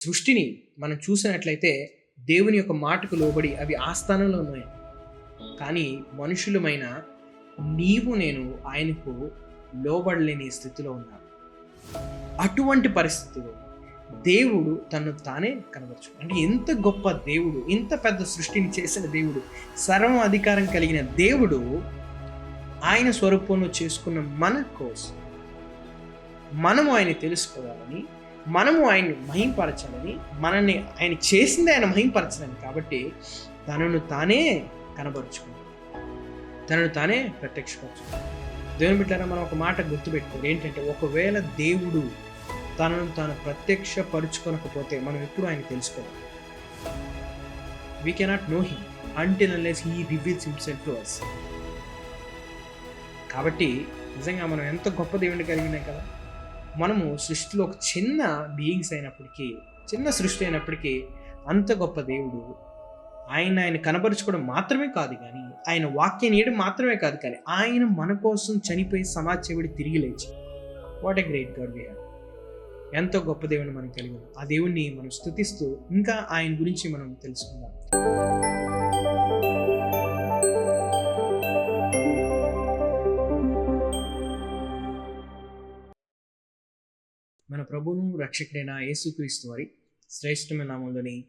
సృష్టిని మనం చూసినట్లయితే దేవుని యొక్క మాటకు లోబడి అవి ఆస్థానంలో ఉన్నాయి. కానీ మనుషులమైన నీవు నేను ఆయనకు లోబడలేని స్థితిలో ఉన్నాను. అటువంటి పరిస్థితిలో దేవుడు తను తానే కనవచ్చు అంటే ఎంత గొప్ప దేవుడు ఇంత పెద్ద సృష్టిని చేసిన దేవుడు సర్వం అధికారం కలిగిన దేవుడు ఆయన స్వరూపంలో చేసుకున్న మన కోసం మనము ఆయన తెలుసుకోవాలని మనము ఆయన్ని మహింపరచాలని మనల్ని ఆయన చేసింది ఆయన మహింపరచాలని కాబట్టి తనను తానే కనబరుచుకున్నాడు తనను తానే ప్రత్యక్షపరచుకుంటాడు దేవుని బిడ్డారా మనం ఒక మాట గుర్తుపెట్టుకోండి ఏంటంటే ఒకవేళ దేవుడు తనను తాను ప్రత్యక్షపరుచుకొనకపోతే మనం ఎప్పుడు ఆయన తెలుసుకోవాలి? We cannot know him until unless he reveals himself to us కాబట్టి నిజంగా మనం ఎంత గొప్ప దేవుడిని కలిగినాయి కదా? మనము సృష్టిలో ఒక చిన్న బీయింగ్స్ అయినప్పటికీ చిన్న సృష్టి అయినప్పటికీ అంత గొప్ప దేవుడు ఆయన ఆయన కనబరుచుకోవడం మాత్రమే కాదు కానీ ఆయన వాక్యం ఇయడం మాత్రమే కాదు కానీ ఆయన మన కోసం చనిపోయి సమాజేవుడి తిరిగి లేచి what a great God we have ఎంతో గొప్ప దేవుని మనం కలిగి ఆ దేవుణ్ణి మనం స్థుతిస్తూ ఇంకా ఆయన గురించి మనం తెలుసుకుందాం. ప్రభును రక్షకుడైన యేసుక్రీస్తు వారి శ్రేష్టమైన నామంలోని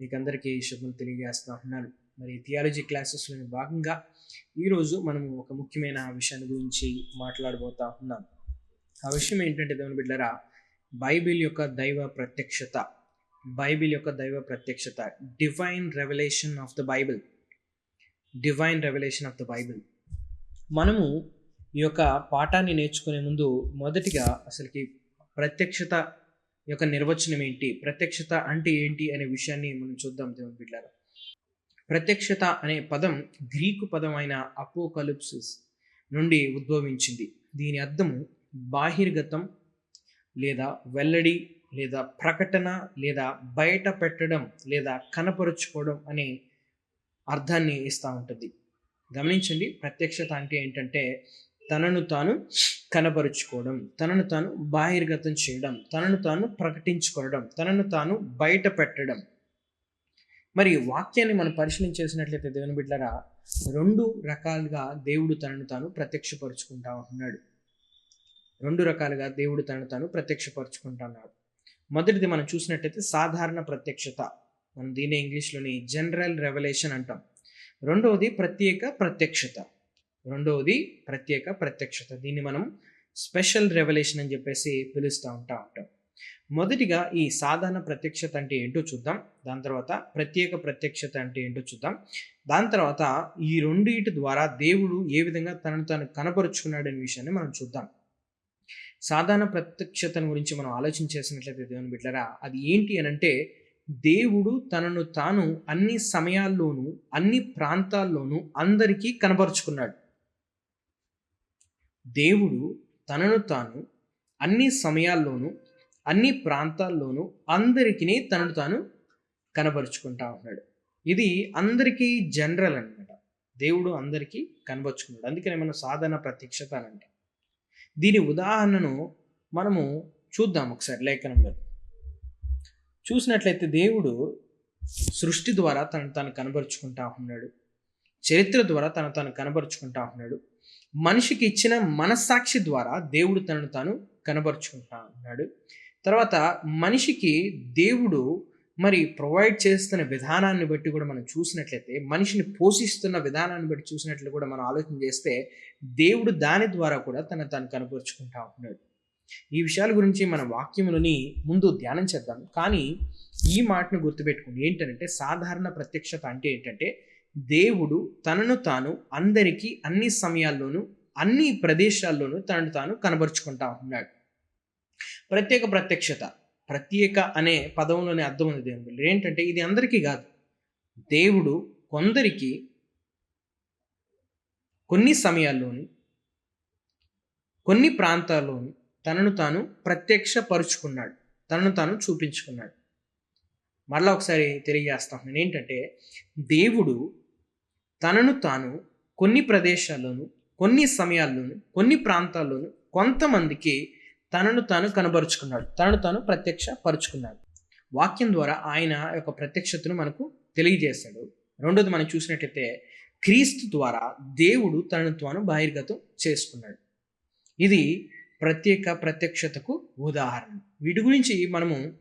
మీకందరికీ శుభం తెలియజేస్తూ ఉన్నారు మరి థియాలజీ క్లాసెస్లోని భాగంగా ఈరోజు మనము ఒక ముఖ్యమైన విషయాన్ని గురించి మాట్లాడబోతా ఉన్నాం. ఆ విషయం ఏంటంటే దేవుని బిడ్డరా బైబిల్ యొక్క దైవ ప్రత్యక్షత బైబిల్ యొక్క దైవ ప్రత్యక్షత divine revolution of the Bible divine revolution of the Bible. మనము ఈ యొక్క పాఠాన్ని నేర్చుకునే ముందు మొదటిగా అసలుకి ప్రత్యక్షత యొక్క నిర్వచనం ఏంటి? ప్రత్యక్షత అంటే ఏంటి అనే విషయాన్ని మనం చూద్దాం దేవుని బిడ్డారా. ప్రత్యక్షత అనే పదం గ్రీకు పదమైన అపోకలిప్సిస్ నుండి ఉద్భవించింది. దీని అర్థము బాహిర్గతం లేదా వెల్లడి లేదా ప్రకటన లేదా బయట పెట్టడం లేదా కనపరుచుకోవడం అనే అర్థాన్ని ఇస్తూ ఉంటుంది. గమనించండి ప్రత్యక్షత అంటే ఏంటంటే తనను తాను కనపరుచుకోవడం తనను తాను బాహిర్గతం చేయడం తనను తాను ప్రకటించుకోవడం తనను తాను బయట పెట్టడం మరి వాక్యాన్ని మనం పరిశీలించేసినట్లయితే దేవుని బిడ్డరా రెండు రకాలుగా దేవుడు తనను తాను ప్రత్యక్షపరుచుకుంటా ఉన్నాడు. రెండు రకాలుగా దేవుడు తనను తాను ప్రత్యక్షపరుచుకుంటున్నాడు మొదటిది మనం చూసినట్లయితే సాధారణ ప్రత్యక్షత. మనం దీని ఇంగ్లీష్లోని జనరల్ రెవల్యూషన్ అంటాం. రెండవది ప్రత్యేక ప్రత్యక్షత. రెండవది ప్రత్యేక ప్రత్యక్షత. దీన్ని మనం స్పెషల్ రెవల్యూషన్ అని చెప్పేసి పిలుస్తూ ఉంటా ఉంటాం. మొదటిగా ఈ సాధారణ ప్రత్యక్షత అంటే ఏంటో చూద్దాం. దాని తర్వాత ప్రత్యేక ప్రత్యక్షత అంటే ఏంటో చూద్దాం. దాని తర్వాత ఈ రెండింటి ద్వారా దేవుడు ఏ విధంగా తనను తాను కనపరుచుకున్నాడు అనే విషయాన్ని మనం చూద్దాం. సాధారణ ప్రత్యక్షతను గురించి మనం ఆలోచన చేసినట్లయితే దేవుని బిడ్డరా అది ఏంటి అని అంటే దేవుడు తనను తాను అన్ని సమయాల్లోనూ అన్ని ప్రాంతాల్లోనూ అందరికీ కనపరుచుకున్నాడు. దేవుడు తనను తాను అన్ని సమయాల్లోనూ అన్ని ప్రాంతాల్లోనూ అందరికీ తనను తాను కనపరుచుకుంటా ఉన్నాడు. ఇది అందరికీ జనరల్ అనమాట దేవుడు అందరికీ కనపరుచుకున్నాడు అందుకనే మనం సాధారణ ప్రత్యక్షత అని అంటే దీని ఉదాహరణను మనము చూద్దాం ఒకసారి లేఖనంలో. చూసినట్లయితే దేవుడు సృష్టి ద్వారా తను తాను కనబరుచుకుంటా ఉన్నాడు. చరిత్ర ద్వారా తను తాను కనబరుచుకుంటా ఉన్నాడు. మనిషికి ఇచ్చిన మనస్సాక్షి ద్వారా దేవుడు తనను తాను కనబరుచుకుంటా ఉన్నాడు తర్వాత మనిషికి దేవుడు మరి ప్రొవైడ్ చేస్తున్న విధానాన్ని బట్టి కూడా మనం చూసినట్లయితే మనిషిని పోషిస్తున్న విధానాన్ని బట్టి చూసినట్లు కూడా మనం ఆలోచన చేస్తే దేవుడు దాని ద్వారా కూడా తన తను కనపరుచుకుంటా ఉన్నాడు. ఈ విషయాల గురించి మన వాక్యములని ముందు ధ్యానం చేద్దాం. కానీ ఈ మాటను గుర్తుపెట్టుకుని ఏంటంటే సాధారణ ప్రత్యక్షత అంటే ఏంటంటే దేవుడు తనను తాను అందరికీ అన్ని సమయాల్లోనూ అన్ని ప్రదేశాల్లోనూ తనను తాను కనబరుచుకుంటా ఉన్నాడు. ప్రత్యేక ప్రత్యక్షత ప్రత్యేక అనే పదంలోనే అర్థం ఉంది దేవుడు ఏంటంటే ఇది అందరికీ కాదు. దేవుడు కొందరికి కొన్ని సమయాల్లోని కొన్ని ప్రాంతాల్లోని తనను తాను ప్రత్యక్షపరుచుకున్నాడు. తనను తాను చూపించుకున్నాడు. మరలా ఒకసారి తెలియజేస్తాం నేను ఏంటంటే దేవుడు తనను తాను కొన్ని ప్రదేశాల్లోనూ కొన్ని సమయాల్లోనూ కొన్ని ప్రాంతాల్లోనూ కొంతమందికి తనను తాను కనబరుచుకున్నాడు. తనను తాను ప్రత్యక్ష పరుచుకున్నాడు వాక్యం ద్వారా ఆయన యొక్క ప్రత్యక్షతను మనకు తెలియజేస్తాడు రెండోది మనం చూసినట్లయితే క్రీస్తు ద్వారా దేవుడు తనను తాను బహిర్గతం చేసుకున్నాడు. ఇది ప్రత్యేక ప్రత్యక్షతకు ఉదాహరణ. వీటి గురించి మనము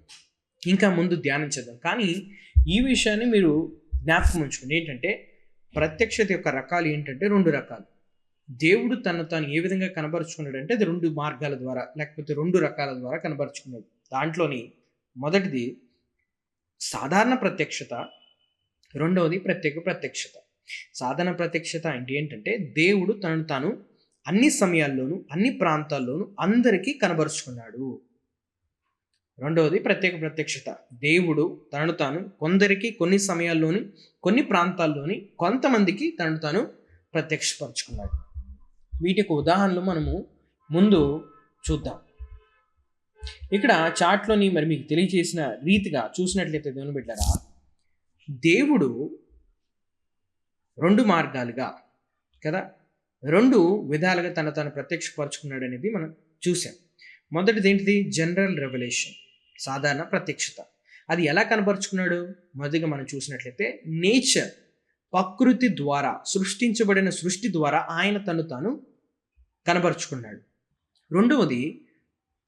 ఇంకా ముందు ధ్యానం చేద్దాం కానీ ఈ విషయాన్ని మీరు జ్ఞాపకం ఉంచుకోండి. ఏంటంటే ప్రత్యక్షత యొక్క రకాలు ఏంటంటే రెండు రకాలు. దేవుడు తను తాను ఏ విధంగా కనబరుచుకున్నాడు అంటే అది రెండు మార్గాల ద్వారా లేకపోతే రెండు రకాల ద్వారా కనబరుచుకున్నాడు. దాంట్లోని మొదటిది సాధారణ ప్రత్యక్షత రెండవది ప్రత్యేక ప్రత్యక్షత. సాధారణ ప్రత్యక్షత అంటే ఏంటంటే దేవుడు తనను తాను అన్ని సమయాల్లోనూ అన్ని ప్రాంతాల్లోనూ అందరికీ కనబరుచుకున్నాడు. రెండవది ప్రత్యేక ప్రత్యక్షత. దేవుడు తనను తాను కొందరికి కొన్ని సమయాల్లోని కొన్ని ప్రాంతాల్లోని కొంతమందికి తనను తాను ప్రత్యక్షపరుచుకున్నాడు. వీటికి ఉదాహరణలు మనము ముందు చూద్దాం. ఇక్కడ చాట్లోని మరి మీకు తెలియజేసిన రీతిగా చూసినట్లయితే దేవుని బిడ్డరా దేవుడు రెండు మార్గాలుగా కదా రెండు విధాలుగా తన తను ప్రత్యక్షపరచుకున్నాడు అనేది మనం చూసాం. మొదటిది ఏంటిది? General revolution. సాధారణ ప్రత్యక్షత. అది ఎలా కనబరుచుకున్నాడు? మొదటిగా మనం చూసినట్లయితే నేచర్ ప్రకృతి ద్వారా సృష్టించబడిన సృష్టి ద్వారా ఆయన తను తాను కనబరుచుకున్నాడు. రెండవది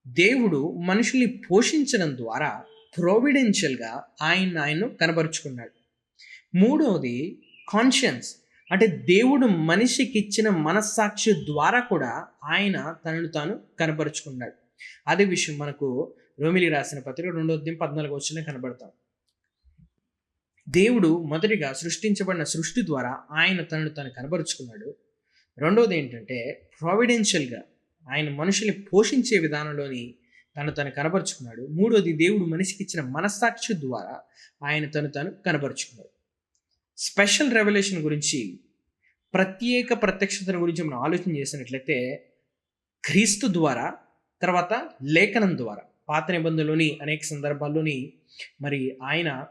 దేవుడు మనుషుల్ని పోషించడం ద్వారా ప్రొవిడెన్షియల్గా ఆయన ఆయన్ను కనబరుచుకున్నాడు. మూడవది కాన్షియన్స్ అంటే దేవుడు మనిషికి ఇచ్చిన మనస్సాక్షి ద్వారా కూడా ఆయన తనను తాను కనపరుచుకున్నాడు అదే విషయం మనకు రోమిలి రాసిన పత్రిక రెండో అధ్యాయం పద్నాలుగు వచ్చిన కనబడతాం దేవుడు మొదటిగా సృష్టించబడిన సృష్టి ద్వారా ఆయన తనను తను కనబరుచుకున్నాడు. రెండవది ఏంటంటే ప్రావిడెన్షియల్గా ఆయన మనుషుల్ని పోషించే విధానంలోని తను తను కనబరుచుకున్నాడు. మూడోది దేవుడు మనిషికి ఇచ్చిన మనస్సాక్షి ద్వారా ఆయన తను తను కనబరుచుకున్నాడు. స్పెషల్ రెవల్యూషన్ గురించి ప్రత్యేక ప్రత్యక్షతను గురించి మనం ఆలోచన చేసినట్లయితే క్రీస్తు ద్వారా తర్వాత లేఖనం ద్వారా పాత నిబంధనలోని అనేక సందర్భాల్లోని మరి ఆయన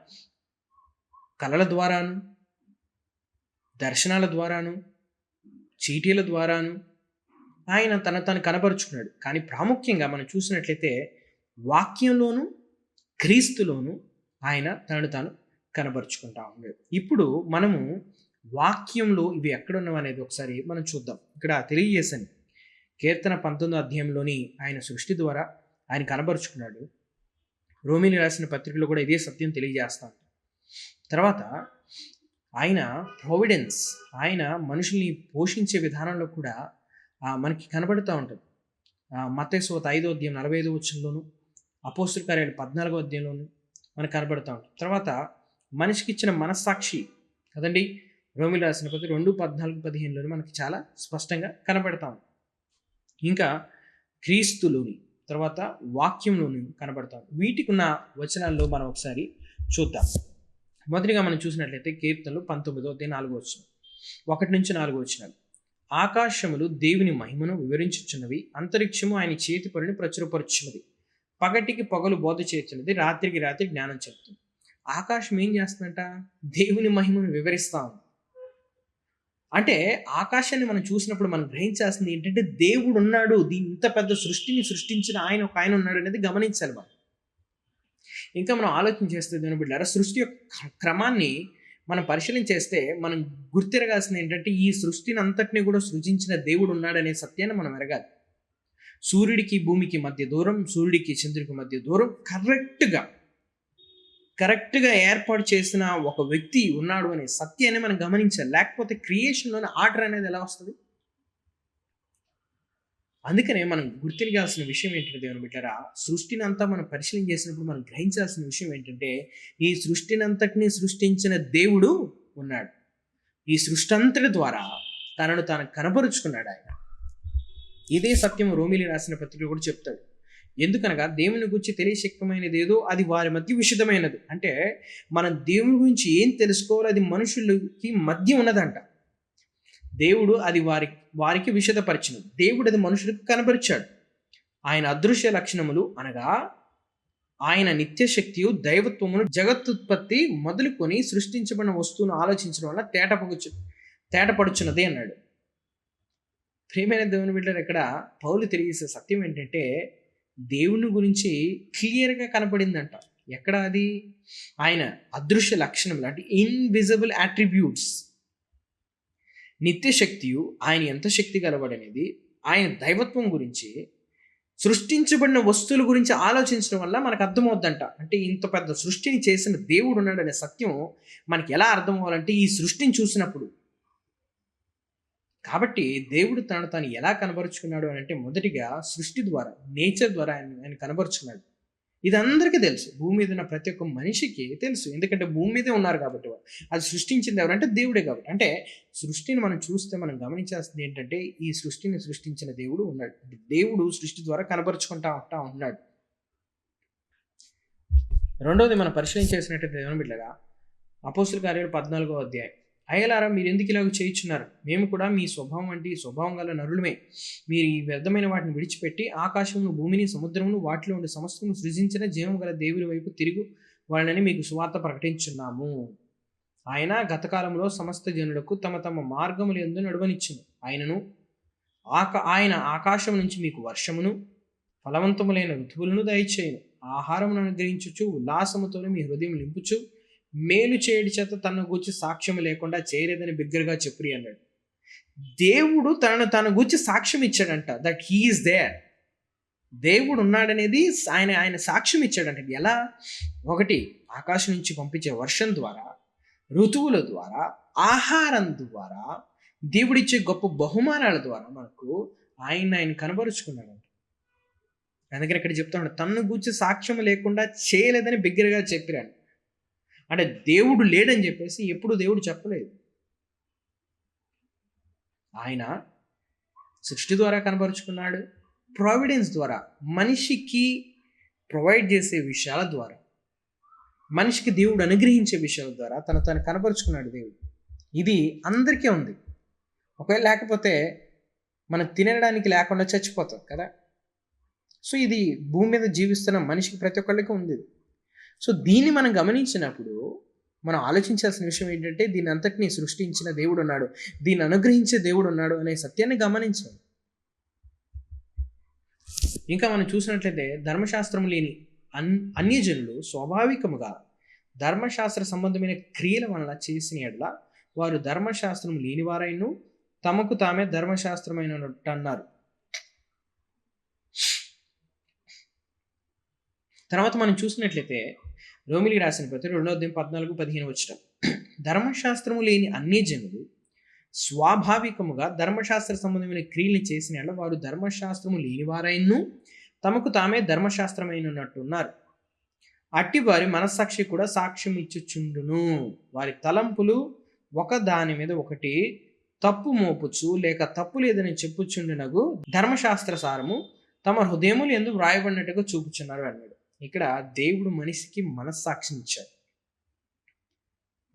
కళల ద్వారాను దర్శనాల ద్వారాను చీటీల ద్వారాను ఆయన తన తను కనపరుచుకున్నాడు. కానీ ప్రాముఖ్యంగా మనం చూసినట్లయితే వాక్యంలోను క్రీస్తులోను ఆయన తనను తాను కనబరుచుకుంటా ఉన్నాడు. ఇప్పుడు మనము వాక్యంలో ఇవి ఎక్కడున్నావు అనేది ఒకసారి మనం చూద్దాం. ఇక్కడ తెలియజేశాను. కీర్తన పంతొమ్మిదో అధ్యాయంలోని ఆయన సృష్టి ద్వారా ఆయన కనబరుచుకున్నాడు. రోమిని రాసిన పత్రికలో కూడా ఇదే సత్యం తెలియజేస్తాను తర్వాత ఆయన ప్రొవిడెన్స్ ఆయన మనుషుల్ని పోషించే విధానంలో కూడా మనకి కనబడుతూ ఉంటుంది. మతేశ్వత ఐదో అధ్యాయం నలభై ఐదో వచ్చంలోను అపోస్తుల కార్యాలు పద్నాలుగో అధ్యాయంలోను మనకు కనబడుతూ ఉంటుంది. తర్వాత మనిషికి ఇచ్చిన మనస్సాక్షి కదండి? రోమిలు రాసిన ప్రతి రెండు పద్నాలుగు పదిహేనులోని మనకి చాలా స్పష్టంగా కనబడతాం ఇంకా క్రీస్తులోని తర్వాత వాక్యంలోని కనబడతాం వీటికి ఉన్న వచనాల్లో మనం ఒకసారి చూద్దాం. మొదటిగా మనం చూసినట్లయితే కీర్తనలు పంతొమ్మిదో అదే నాలుగో వచ్చిన ఒకటి నుంచి నాలుగో వచ్చినాలు ఆకాశములు దేవుని మహిమను వివరించుచున్నవి అంతరిక్షము ఆయన చేతి పనిని ప్రచురపరుచున్నది పగటికి పగలు బోధ చేస్తున్నది రాత్రికి రాత్రి జ్ఞానం చెప్తుంది ఆకాశం ఏం చేస్తుందంట? దేవుని మహిమను వివరిస్తా ఉంది. అంటే ఆకాశాన్ని మనం చూసినప్పుడు మనం గ్రహించాల్సింది ఏంటంటే దేవుడు ఉన్నాడు. దీని ఇంత పెద్ద సృష్టిని సృష్టించిన ఆయన ఒక ఆయన ఉన్నాడు అనేది గమనించాలి మనం. ఇంకా మనం ఆలోచన చేస్తే దీని బిడ్డారా సృష్టి యొక్క క్రమాన్ని మనం పరిశీలన చేస్తే మనం గుర్తిరగాల్సింది ఏంటంటే ఈ సృష్టిని అంతటిని కూడా సృజించిన దేవుడు ఉన్నాడనే సత్యాన్ని మనం ఎరగాలి. సూర్యుడికి భూమికి మధ్య దూరం సూర్యుడికి చంద్రుడికి మధ్య దూరం కరెక్ట్గా కరెక్ట్గా ఏర్పాటు చేసిన ఒక వ్యక్తి ఉన్నాడు అనే సత్యాన్ని మనం గమనించాలి. లేకపోతే క్రియేషన్లోని ఆర్డర్ అనేది ఎలా వస్తుంది? అందుకనే మనం గుర్తిరగాల్సిన విషయం ఏంటంటే దేవుని బిడ్డరా సృష్టిని అంతా మనం పరిశీలన చేసినప్పుడు మనం గ్రహించాల్సిన విషయం ఏంటంటే ఈ సృష్టినంతటిని సృష్టించిన దేవుడు ఉన్నాడు. ఈ సృష్టి అంతటి ద్వారా తనను తాను కనపరుచుకున్నాడు ఆయన. ఇదే సత్యం రోమిలి రాసిన పత్రిక కూడా చెప్తాడు. ఎందుకనగా దేవుని గురించి తెలియశక్తమైనది ఏదో అది వారి మధ్య విషిదమైనది అంటే మనం దేవుని గురించి ఏం తెలుసుకోవాలో అది మనుషులకి మధ్య ఉన్నదంట. దేవుడు అది వారి వారికి విషదపరిచిన దేవుడు అది మనుషులకు కనపరిచాడు. ఆయన అదృశ్య లక్షణములు అనగా ఆయన నిత్యశక్తియు దైవత్వమును జగత్తుత్పత్తి మొదలుకొని సృష్టించబడిన వస్తువును ఆలోచించడం వల్ల తేటపగుచు తేటపడుచున్నది అన్నాడు. ప్రేమైన దేవుని బిడ్డలు ఇక్కడ పౌలు తెలియజేసే సత్యం ఏంటంటే దేవుని గురించి క్లియర్గా కనపడిందంట. ఎక్కడ అది? ఆయన అదృశ్య లక్షణములు అంటే ఇన్విజిబుల్ అట్రిబ్యూట్స్ నిత్యశక్తియు ఆయన ఎంత శక్తి గలవాడనేది ఆయన దైవత్వం గురించి సృష్టించబడిన వస్తువుల గురించి ఆలోచించడం వల్ల మనకు అర్థమవుద్దంట. అంటే ఇంత పెద్ద సృష్టిని చేసిన దేవుడు ఉన్నాడనే సత్యం మనకి ఎలా అర్థం అవ్వాలంటే ఈ సృష్టిని చూసినప్పుడు. కాబట్టి దేవుడు తను తను ఎలా కనబరుచుకున్నాడు అని అంటే మొదటిగా సృష్టి ద్వారా నేచర్ ద్వారా ఆయన ఆయన కనబరుచుకున్నాడు ఇది అందరికీ తెలుసు. భూమి మీద ఉన్న ప్రతి ఒక్క మనిషికి తెలుసు. ఎందుకంటే భూమి మీదే ఉన్నారు కాబట్టి అది సృష్టించింది ఎవరంటే దేవుడే కాబట్టి. అంటే సృష్టిని మనం చూస్తే మనం గమనించాల్సింది ఏంటంటే ఈ సృష్టిని సృష్టించిన దేవుడు ఉన్నాడు. దేవుడు సృష్టి ద్వారా కనబరుచుకుంటా ఉంటా ఉన్నాడు. రెండవది మనం పరిశీలించేసినట్టు దేవుని బిడ్డగా అపోసుల కార్యాలు పద్నాలుగో అధ్యాయం. అయ్యలారా మీరు ఎందుకు ఇలాగ చేయించున్నారు మేము కూడా మీ స్వభావం అంటే ఈ స్వభావం గల నరులమే. మీరు ఈ వ్యర్థమైన వాటిని విడిచిపెట్టి ఆకాశమును భూమిని సముద్రమును వాటిలో ఉండే సమస్తము సృజించిన జీవం గల దేవుని వైపు తిరుగు వాళ్ళని మీకు సువార్త ప్రకటించున్నాము. ఆయన గతకాలంలో సమస్త జనులకు తమ తమ మార్గములు ఎందు నడవనిచ్చును. ఆయనను ఆక ఆయన ఆకాశం నుంచి మీకు వర్షమును ఫలవంతములైన ఋతువులను దయచేయను. ఆహారమును అనుగ్రహించుచు ఉల్లాసముతో మీ హృదయం నింపుచు మేలు చేయడి చేత తన గూర్చి సాక్ష్యం లేకుండా చేయలేదని బిగ్గరగా చెప్పురి అన్నాడు. దేవుడు తనను తన గూర్చి సాక్ష్యం ఇచ్చాడంట దట్ హీఈస్ దేర్ దేవుడు ఉన్నాడనేది ఆయన ఆయన సాక్ష్యం ఇచ్చాడంట. ఎలా? ఒకటి ఆకాశం నుంచి పంపించే వర్షం ద్వారా ఋతువుల ద్వారా ఆహారం ద్వారా దేవుడిచ్చే గొప్ప బహుమానాల ద్వారా మనకు ఆయన ఆయన కనబరుచుకున్నాడంట. అందుకని ఇక్కడ చెప్తాడు తన్ను గూర్చి సాక్ష్యం లేకుండా చేయలేదని బిగ్గరగా చెప్పిరాడు. అంటే దేవుడు లేడని చెప్పేసి ఎప్పుడు దేవుడు చెప్పలేదు. ఆయన సృష్టి ద్వారా కనపరుచుకున్నాడు ప్రావిడెన్స్ ద్వారా మనిషికి ప్రొవైడ్ చేసే విషయాల ద్వారా మనిషికి దేవుడు అనుగ్రహించే విషయాల ద్వారా తను తను కనపరుచుకున్నాడు దేవుడు. ఇది అందరికీ ఉంది. ఒకవేళ లేకపోతే మనం తినడానికి లేకుండా చచ్చిపోతాం కదా. సో ఇది భూమి మీద జీవిస్తున్న మనిషికి ప్రతి ఒక్కళ్ళకి ఉంది. సో దీన్ని మనం గమనించినప్పుడు మనం ఆలోచించాల్సిన విషయం ఏంటంటే దీని అంతటిని సృష్టించిన దేవుడు ఉన్నాడు. దీన్ని అనుగ్రహించే దేవుడు ఉన్నాడు అనే సత్యాన్ని గమనించాం. ఇంకా మనం చూసినట్లయితే ధర్మశాస్త్రం లేని అన్ అన్యజనులు స్వాభావికముగా ధర్మశాస్త్ర సంబంధమైన క్రియల వలన చేసిన ఎడ్ల వారు ధర్మశాస్త్రం లేనివారైను తమకు తామే ధర్మశాస్త్రమైనట్టు అన్నారు. తర్వాత మనం చూసినట్లయితే రోమిలి రాసిన పత్రిక రెండో అధ్యాయం పద్నాలుగు పదిహేను వచ్చిన ధర్మశాస్త్రము లేని అన్ని జనులు స్వాభావికముగా ధర్మశాస్త్ర సంబంధమైన క్రియలు చేసిన వారు ధర్మశాస్త్రము లేనివారైను తమకు తామే ధర్మశాస్త్రమైనట్టు ఉన్నారు అట్టి వారి మనస్సాక్షి కూడా సాక్ష్యం ఇచ్చుచుండును. వారి తలంపులు ఒక దాని మీద ఒకటి. తప్పు మోపుచు లేక తప్పు లేదని చెప్పుచుండునగు ధర్మశాస్త్ర సారము తమ హృదయములు ఎందుకు వ్రాయబడినట్టుగా చూపుచున్నారు అన్నాడు. ఇక్కడ దేవుడు మనిషికి మనస్సాక్షిని ఇచ్చాడు.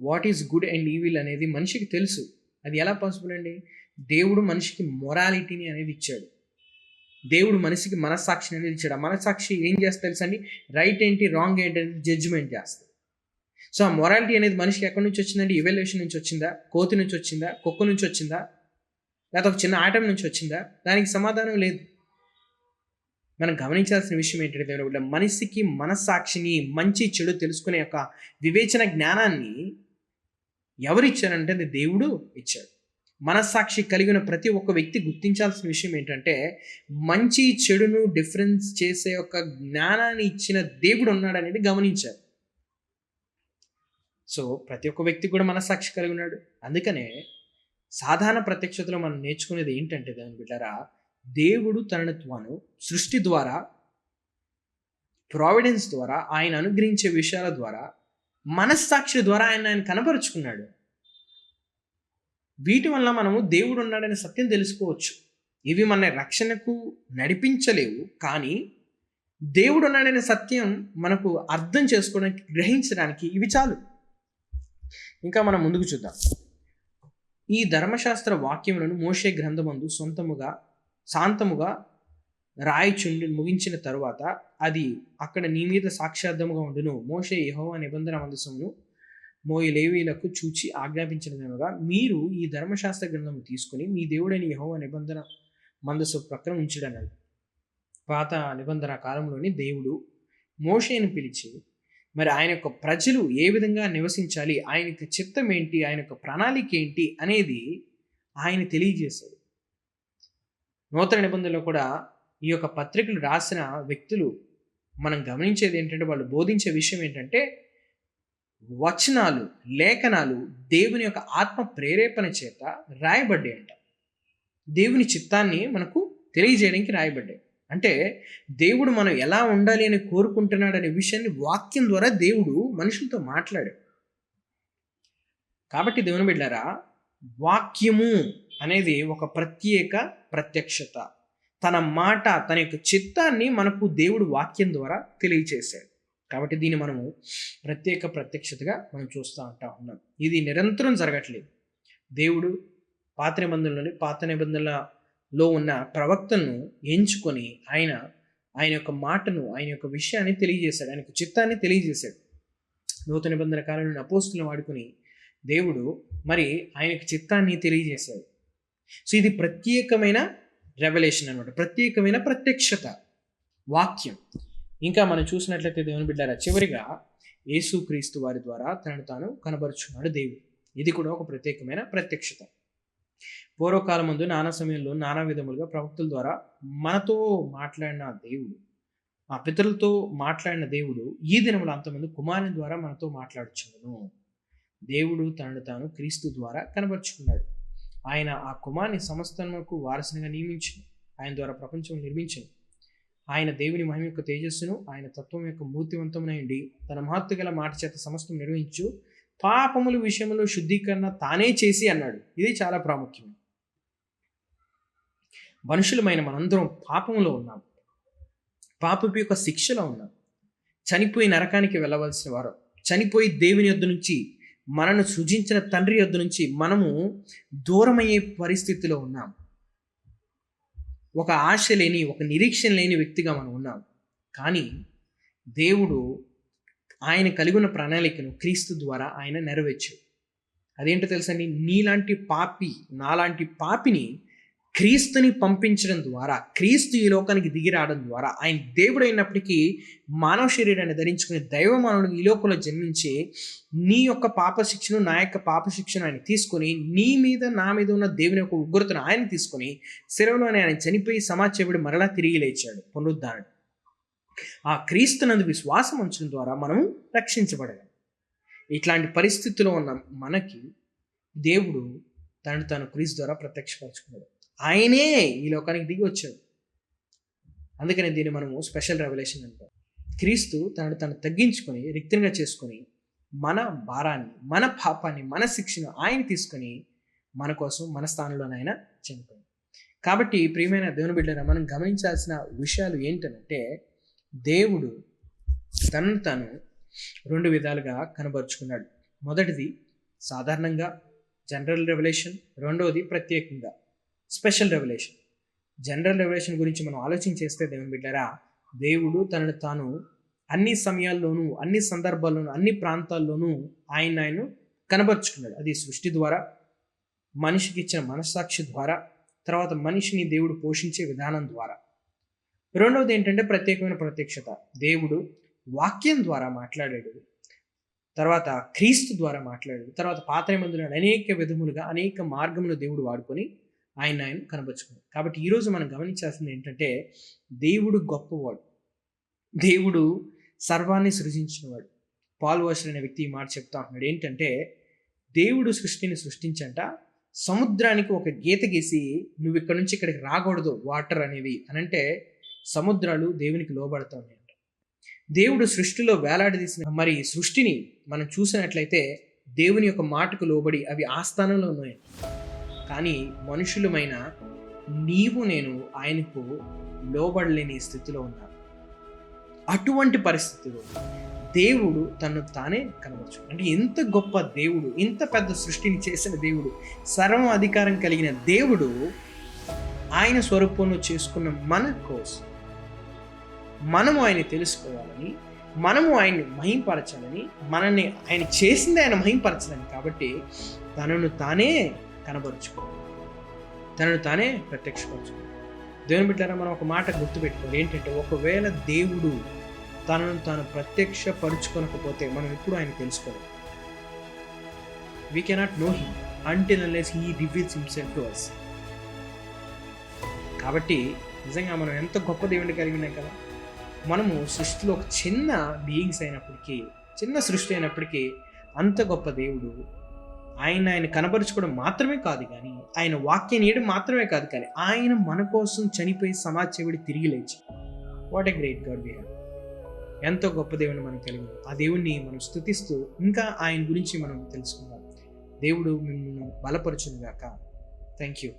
What is good and evil అనేది మనిషికి తెలుసు. అది ఎలా పాసిబుల్ అండి? దేవుడు మనిషికి మొరాలిటీని అనేది ఇచ్చాడు. దేవుడు మనిషికి మనస్సాక్షిని అనేది ఇచ్చాడు. ఆ మనస్సాక్షి ఏం చేస్తా తెలుసా అండి రైట్ ఏంటి? రాంగ్ ఏంటి? అనేది జడ్జిమెంట్ చేస్తుంది సో ఆ మొరాలిటీ అనేది మనిషికి ఎక్కడి నుంచి వచ్చిందండి? ఇవల్యూషన్ నుంచి వచ్చిందా? కోతి నుంచి వచ్చిందా? కుక్క నుంచి వచ్చిందా? లేకపోతే ఒక చిన్న ఆటం నుంచి వచ్చిందా? దానికి సమాధానం లేదు. మనం గమనించాల్సిన విషయం ఏంటంటే దేవుని మనిషికి మనస్సాక్షిని మంచి చెడు తెలుసుకునే యొక్క వివేచన జ్ఞానాన్ని ఎవరిచ్చారంటే అది దేవుడు ఇచ్చాడు. మనస్సాక్షి కలిగిన ప్రతి ఒక్క వ్యక్తి గుర్తించాల్సిన విషయం ఏంటంటే మంచి చెడును డిఫరెన్స్ చేసే ఒక జ్ఞానాన్ని ఇచ్చిన దేవుడు ఉన్నాడు అనేది గమనించారు. సో ప్రతి ఒక్క వ్యక్తి కూడా మనస్సాక్షి కలిగి ఉన్నాడు. అందుకనే సాధారణ ప్రత్యక్షతలో మనం నేర్చుకునేది ఏంటంటే దాని బిడ్డారా దేవుడు తనను తాను సృష్టి ద్వారా ప్రావిడెన్స్ ద్వారా ఆయన అనుగ్రహించే విషయాల ద్వారా మనస్సాక్షి ద్వారా ఆయన ఆయన కనపరుచుకున్నాడు. వీటి వల్ల మనము దేవుడు ఉన్నాడనే సత్యం తెలుసుకోవచ్చు. ఇవి మన రక్షణకు నడిపించలేవు కానీ దేవుడు ఉన్నాడనే సత్యం మనకు అర్థం చేసుకోవడానికి గ్రహించడానికి ఇవి చాలు. ఇంకా మనం ముందుకు చూద్దాం. ఈ ధర్మశాస్త్ర వాక్యములను మోషే గ్రంథమందు సొంతముగా శాంతముగా రాయిచుండి ముగించిన తరువాత అది అక్కడ నీ మీద సాక్ష్యార్థముగా ఉండును. మోషే యహోవ నిబంధన మందసమును మోయి లేవీలకు చూచి ఆజ్ఞాపించినదనగా మీరు ఈ ధర్మశాస్త్ర గ్రంథం తీసుకుని మీ దేవుడైన యహోవ నిబంధన మందసు ప్రక్కన ఉంచుడన్నాడు పాత నిబంధన కాలంలోని దేవుడు మోషేను పిలిచి మరి ఆయన యొక్క ప్రజలు ఏ విధంగా నివసించాలి? ఆయన యొక్క చిత్తం ఏంటి ఆయన యొక్క ప్రణాళిక ఏంటి? అనేది ఆయన తెలియజేశాడు. నూతన నిబంధనలో కూడా ఈ యొక్క పత్రికలు రాసిన వ్యక్తులు మనం గమనించేది ఏంటంటే వాళ్ళు బోధించే విషయం ఏంటంటే వచనాలు లేఖనాలు దేవుని యొక్క ఆత్మ ప్రేరేపణ చేత రాయబడ్డాయి అంట. దేవుని చిత్తాన్ని మనకు తెలియజేయడానికి రాయబడ్డాయి. అంటే దేవుడు మనం ఎలా ఉండాలి అని కోరుకుంటున్నాడు అనే విషయాన్ని వాక్యం ద్వారా దేవుడు మనుషులతో మాట్లాడాడు. కాబట్టి దేవుని బిడ్డారా వాక్యము అనేది ఒక ప్రత్యేక ప్రత్యక్షత. తన మాట తన యొక్క చిత్తాన్ని మనకు దేవుడు వాక్యం ద్వారా తెలియచేశాడు. కాబట్టి దీన్ని మనము ప్రత్యేక ప్రత్యక్షతగా మనం చూస్తూ ఉంటా ఉన్నాం. ఇది నిరంతరం జరగట్లేదు. దేవుడు పాత నిబంధనలోని పాత నిబంధనలలో ఉన్న ప్రవక్తను ఎంచుకొని ఆయన ఆయన యొక్క మాటను ఆయన యొక్క విషయాన్ని తెలియజేశాడు. ఆయన యొక్క చిత్తాన్ని తెలియజేశాడు. నూతన నిబంధన కాలంలో అపోస్తులను వాడుకొని దేవుడు మరి ఆయన యొక్క చిత్తాన్ని తెలియజేశాడు. సో ఇది ప్రత్యేకమైన రెవల్యూషన్ అనమాట ప్రత్యేకమైన ప్రత్యక్షత. వాక్యం. ఇంకా మనం చూసినట్లయితే దేవుని బిడ్డారా చివరిగా యేసుక్రీస్తు వారి ద్వారా తనను తాను కనబరుచున్నాడు దేవుడు. ఇది కూడా ఒక ప్రత్యేకమైన ప్రత్యక్షత. పూర్వకాలం ముందు నానా సమయంలో నానా విధములుగా ప్రవక్తుల ద్వారా మనతో మాట్లాడిన దేవుడు ఆ పితరులతో మాట్లాడిన దేవుడు ఈ దినములు అంతమంది కుమారుని ద్వారా మనతో మాట్లాడుచున్నాను దేవుడు తనను తాను క్రీస్తు ద్వారా కనబరుచుకున్నాడు. ఆయన ఆ కుమార్ని సమస్తముకు వారసునిగా నియమించను. ఆయన ద్వారా ప్రపంచం నిర్మించింది ఆయన దేవుని మహిమ యొక్క తేజస్సును ఆయన తత్వం యొక్క మూర్తివంతమునండి. తన మహత్తు గల మాట చేత సమస్తం నిర్వహించు. పాపముల విషయంలో శుద్ధీకరణ తానే చేసి అన్నాడు. ఇది చాలా ప్రాముఖ్యం మనుషులమైన మనందరం పాపంలో ఉన్నాం. పాపపు యొక్క శిక్షలో ఉన్నాం. చనిపోయి నరకానికి వెళ్ళవలసిన వారు. చనిపోయి దేవుని యొద్ద నుంచి మనను సృజించిన తండ్రి యొద్ నుంచి మనము దూరమయ్యే పరిస్థితిలో ఉన్నాం. ఒక ఆశ లేని ఒక నిరీక్షణ లేని వ్యక్తిగా మనం ఉన్నాం. కానీ దేవుడు ఆయన కలిగి ఉన్న ప్రణాళికను క్రీస్తు ద్వారా ఆయన నెరవేర్చాడు. అదేంటో తెలుసండి? నీలాంటి పాపి నాలాంటి పాపిని క్రీస్తుని పంపించడం ద్వారా క్రీస్తు ఈ లోకానికి దిగి రావడం ద్వారా ఆయన దేవుడు అయినప్పటికీ మానవ శరీరాన్ని ధరించుకుని దైవ మానవుడు ఈ లోకంలో జన్మించి నీ యొక్క పాప శిక్షను నా యొక్క పాప శిక్షను ఆయన తీసుకొని నీ మీద నా మీద ఉన్న దేవుని యొక్క ఉగ్రతను ఆయన తీసుకొని శిరవలోనే ఆయన చనిపోయి సమాచేవుడు మరలా తిరిగి లేచాడు. పునరుద్ధారణ. ఆ క్రీస్తునందు విశ్వాసం ఉంచడం ద్వారా మనం రక్షించబడగలం. ఇట్లాంటి పరిస్థితిలో ఉన్న మనకి దేవుడు తనను తాను క్రీస్తు ద్వారా ప్రత్యక్షపరచుకున్నాడు. ఆయనే ఈ లోకానికి దిగి వచ్చాడు. అందుకని దీన్ని మనము స్పెషల్ రెవల్యూషన్ అంటాం. క్రీస్తు తనను తను తగ్గించుకొని రిక్తంగా చేసుకొని మన భారాన్ని మన పాపాన్ని మన శిక్షను ఆయన తీసుకొని మన కోసం మన స్థానంలోనైనా చనిపోయింది కాబట్టి ప్రియమైన దేవుని బిడ్డరా మనం గమనించాల్సిన విషయాలు ఏంటంటే దేవుడు తనను తను రెండు విధాలుగా కనబరుచుకున్నాడు. మొదటిది సాధారణంగా జనరల్ రెవల్యూషన్ రెండవది ప్రత్యేకంగా. Special revolution. జనరల్ రెవల్యూషన్ గురించి మనం ఆలోచన చేస్తే దేవుని బిడ్డరా దేవుడు తనను తాను అన్ని సమయాల్లోనూ అన్ని సందర్భాల్లోనూ అన్ని ప్రాంతాల్లోనూ ఆయన ఆయన కనబరుచుకున్నాడు. అది సృష్టి ద్వారా మనిషికి ఇచ్చిన మనస్సాక్షి ద్వారా తర్వాత మనిషిని దేవుడు పోషించే విధానం ద్వారా. రెండవది ఏంటంటే ప్రత్యేకమైన ప్రత్యక్షత. దేవుడు వాక్యం ద్వారా మాట్లాడాడు. తర్వాత క్రీస్తు ద్వారా మాట్లాడాడు. తర్వాత పాత్ర మందులను అనేక విధములుగా అనేక మార్గములు దేవుడు వాడుకొని ఆయన ఆయన కనబరుచుకున్నాడు కాబట్టి ఈరోజు మనం గమనించాల్సింది ఏంటంటే దేవుడు గొప్పవాడు. దేవుడు సర్వాన్ని సృజించినవాడు. పాల్ వాషర్ అనే వ్యక్తి ఈ మాట చెప్తా ఉన్నాడు. ఏంటంటే దేవుడు సృష్టిని సృష్టించంట సముద్రానికి ఒక గీత గీసి నువ్వు ఇక్కడ నుంచి ఇక్కడికి రాకూడదు వాటర్ అనేవి. అని అంటే సముద్రాలు దేవునికి లోబడతా ఉన్నాయంట. దేవుడు సృష్టిలో వేలాడదీసిన మరి సృష్టిని మనం చూసినట్లయితే దేవుని యొక్క మాటకు లోబడి అవి ఆస్థానంలో ఉన్నాయి కానీ మనుషులమైన నీవు నేను ఆయనకు లోబడలేని స్థితిలో ఉన్నాను. అటువంటి పరిస్థితిలో దేవుడు తను తానే కనవచ్చు అంటే ఎంత గొప్ప దేవుడు ఇంత పెద్ద సృష్టిని చేసిన దేవుడు సర్వం అధికారం కలిగిన దేవుడు ఆయన స్వరూపంలో చేసుకున్న మన కోసం మనము ఆయన తెలుసుకోవాలని మనము ఆయన్ని మహింపరచాలని మనల్ని ఆయన చేసింది ఆయన మహింపరచాలని కాబట్టి తనను తానే కనబరుచుకో. తనను తానే ప్రత్యక్షపరచుకో. దేవుని బిడ్డారా మనం ఒక మాట గుర్తుపెట్టుకోవాలి. ఏంటంటే ఒకవేళ దేవుడు తనను తాను ప్రత్యక్షపరుచుకొనకపోతే మనం ఎప్పుడు ఆయన తెలుసుకోవాలి we cannot know he until unless he reveals himself to us కాబట్టి నిజంగా మనం ఎంత గొప్ప దేవుడిని కలిగినాం కదా. మనము సృష్టిలో ఒక చిన్న బీయింగ్స్ అయినప్పటికీ చిన్న సృష్టి అయినప్పటికీ అంత గొప్ప దేవుడు ఆయన ఆయన కనపరుచుకోవడం మాత్రమే కాదు కానీ ఆయన వాక్యం ఇవ్వడం మాత్రమే కాదు కానీ ఆయన మన కోసం చనిపోయి సమాజ తిరిగి లేచి. What a great God we ఎంతో గొప్ప దేవుని మనం కలిగి ఆ దేవుణ్ణి మనం స్థుతిస్తూ ఇంకా ఆయన గురించి మనం తెలుసుకుందాం. దేవుడు మిమ్మల్ని బలపరచునుగాక థ్యాంక్ యూ